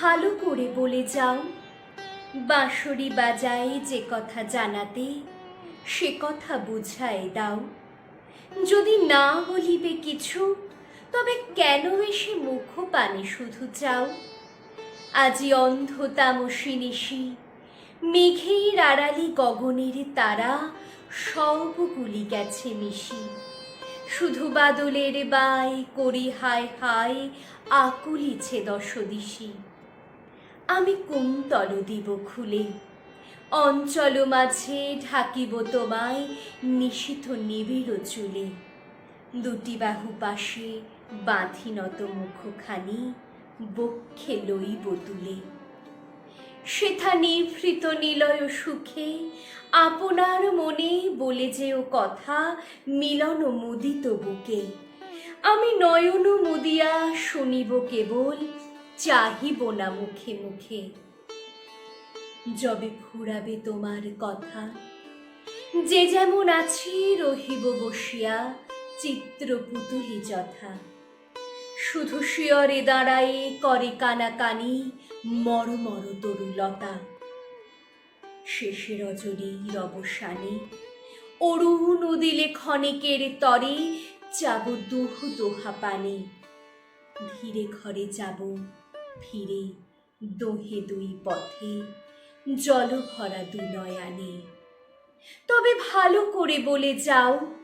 ভালো করে বলে যাও। বাঁশরি বাজায় যে কথা জানাতে, সে কথা বুঝায় দাও। যদি না বলিবে কিছু, তবে কেন এসে মুখ পানে শুধু চাও? আজি অন্ধ তামসী নিশি, মেঘের আড়ালি গগনের তারা সবগুলি গেছে মিশি। শুধু বাদলের বাই করি হায় হায়, আকুলিছে দশদিশি। আমি কুন্তল দিব খুলে, অঞ্চল মাঝে ঢাকিব তোমায় নিশিত নিবিড় চুলে। দুটি বাহু পাশে বাঁধি নত মুখখানি, বক্ষে লইব তুলে। সেথা নিভৃত নিলয় সুখে আপনার মনে বলে যেও কথা, মিলন মুদিত বুকে আমি নয়ন মুদিয়া শুনিব কেবল, চাহিব না মুখে মুখে। যবে ফুরাবে তোমার কথা, যে যেমন আছি রহিব বসিয়া, চিত্র পুতুলি যথা। শুধু শিয়রে দাঁড়ায়ে করে কানাকানি মর মর তরুলতা। শেষে রজনীর অবসানে। অরুণ দিলে ক্ষণিকের তরে যাব দুহু দোহা পানে। ধীরে ঘরে যাব, ফিরে দোহে দুই পথে, জল ভরা দু নয়ানে। তবে ভালো করে বলে যাও,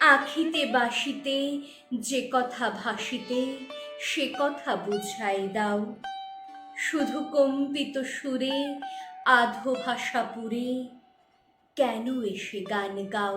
আখিতে বাসিতে, যে কথা ভাসিতে, সে কথা বুঝাই দাও। শুধু কম্পিত সুরে আধো ভাষা পুরে কেন এসে গান গাও?